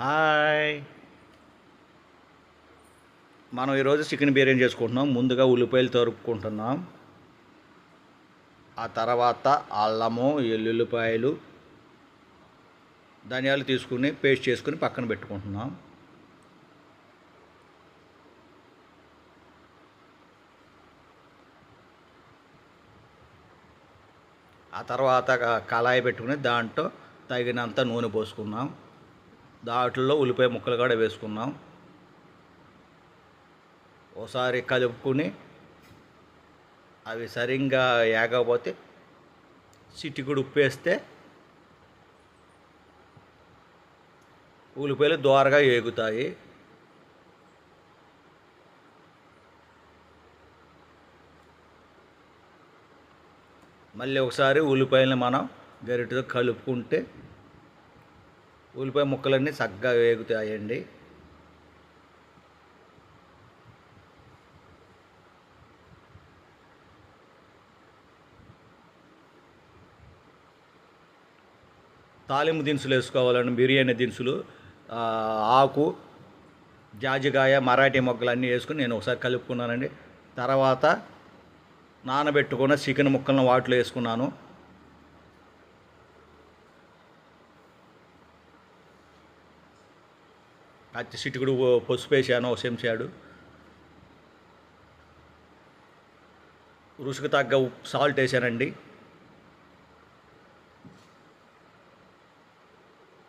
Hi. మనం ఈరోజు chicken biryani చేసుకుంటున్నాం. ముందుగా ఉల్లిపాయలు తరుక్కుంటున్నాం. ఆ తర్వాత అల్లము ఎల్లుల్లిపాయలు ధనియాలు తీసుకుని పేస్ట్ చేసుకుని పక్కన పెట్టుకుంటున్నాం. ఆ తర్వాత కళాయి పెట్టుకుని దాంట్లో తగినంత నూనె పోసుకున్నాం దాంట్లో ఉల్లిపాయ ముక్కలు కూడా వేసుకున్నాం. ఒకసారి కలుపుకుని అవి సరిగ్గా ఏగకపోతే చిటికుడు ఉప్పు వేస్తే ఉల్లిపాయలు దోరగా ఏగుతాయి. మళ్ళీ ఒకసారి ఉల్లిపాయలను మనం గరిటతో కలుపుకుంటే ఉల్లిపాయ ముక్కలన్నీ చక్కగా వేగుతాయండి. తాలింపు దినుసులు వేసుకోవాలండి బిర్యానీ దినుసులు ఆకు జాజికాయ మరాఠీ మొక్కలు అన్నీ వేసుకుని నేను ఒకసారి కలుపుకున్నానండి. తర్వాత నానబెట్టుకున్న చికెన్ ముక్కలను వాటిలో వేసుకున్నాను. అతి సిటికుడు పసుపు వేసాను శంశాడు రుసుకు తగ్గ ఉప్పు సాల్ట్ వేసానండి.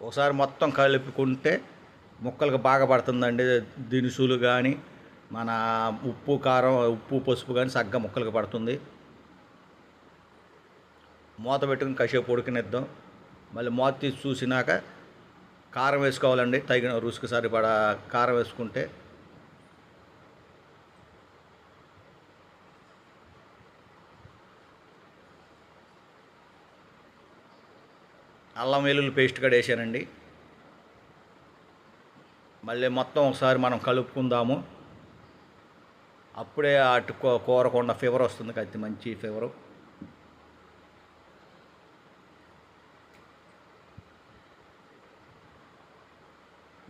ఒకసారి మొత్తం కలుపుకుంటే ముక్కలకు బాగా పడుతుందండి. దినుసులు కానీ మన ఉప్పు కారం ఉప్పు పసుపు కానీ సగ్గ ముక్కలకు పడుతుంది. మూత పెట్టుకుని కాసేపు ఉడికినిద్దాం. మళ్ళీ మూత తీసి చూసినాక కారం వేసుకోవాలండి. తగిన రుచికి సరిపడా కారం వేసుకుంటే అల్లం వెల్లుల్లి పేస్ట్ కూడా వేసానండి. మళ్ళీ మొత్తం ఒకసారి మనం కలుపుకుందాము. అప్పుడే అటు కూరకుండా ఫీవర్ వస్తుంది కత్తి మంచి ఫీవరు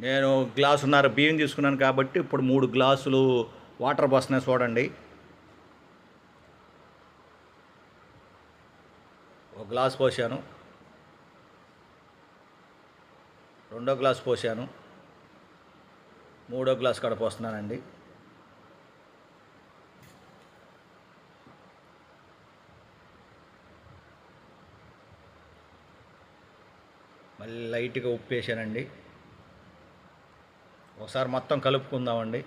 నేను గ్లాసున్నర బియ్యం తీసుకున్నాను కాబట్టి ఇప్పుడు మూడు గ్లాసులు వాటర్ పోస్తున్నాయి చూడండి. ఒక గ్లాస్ పోసాను. రెండో గ్లాస్ పోసాను. మూడో గ్లాస్ కూడా పోస్తున్నానండి. మళ్ళీ లైట్గా ఉప్పు వేసానండి ఒకసారి మొత్తం కలుపుకుందామండి.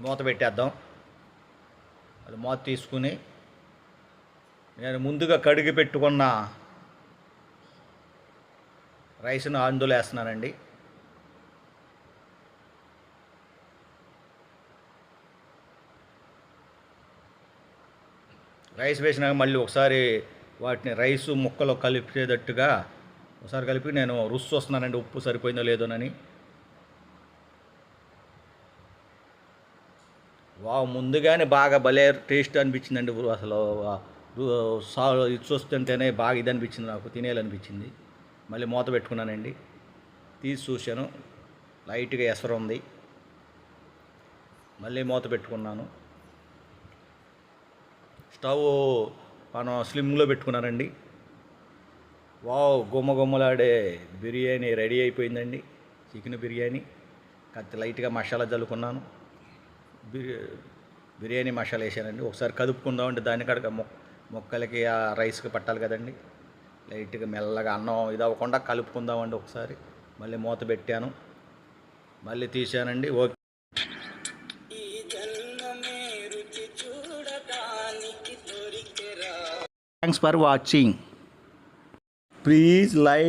మూత పెట్టేద్దాం. అది మూత తీసుకుని నేను ముందుగా కడిగి పెట్టుకున్న రైస్ను అందులో వేస్తున్నానండి. రైస్ వేసినాక మళ్ళీ ఒకసారి వాటిని రైసు ముక్కలో కలిపేటట్టుగా ఒకసారి కలిపి నేను రుచి వస్తున్నానండి ఉప్పు సరిపోయిందో లేదోనని వా ముందుగానే బాగా భలే టేస్ట్ అనిపించిందండి. అసలు సా ఇది చూస్తుంటేనే బాగా ఇది అనిపించింది నాకు తినేయాలనిపించింది. మళ్ళీ మూత పెట్టుకున్నానండి. తీసి చూశాను. లైట్గా ఎసరు ఉంది. మళ్ళీ మూత పెట్టుకున్నాను. స్టవ్ మనం స్లిమ్లో పెట్టుకున్నానండి వావ్ గుమ్మ గుమ్మలాడే బిర్యానీ రెడీ అయిపోయిందండి. చికెన్ బిర్యానీ. కత్తి లైట్గా మసాలా చల్లుకున్నాను. బిర్యా బిర్యానీ మసాలా వేసానండి. ఒకసారి కదుపుకుందామంటే దాని కడక మొక్కలకి ఆ రైస్కి పట్టాలి కదండి. లైట్గా మెల్లగా అన్నం ఇది అవ్వకుండా కలుపుకుందామండి ఒకసారి. మళ్ళీ మూత పెట్టాను. మళ్ళీ తీసానండి. Okay. Thanks for watching please like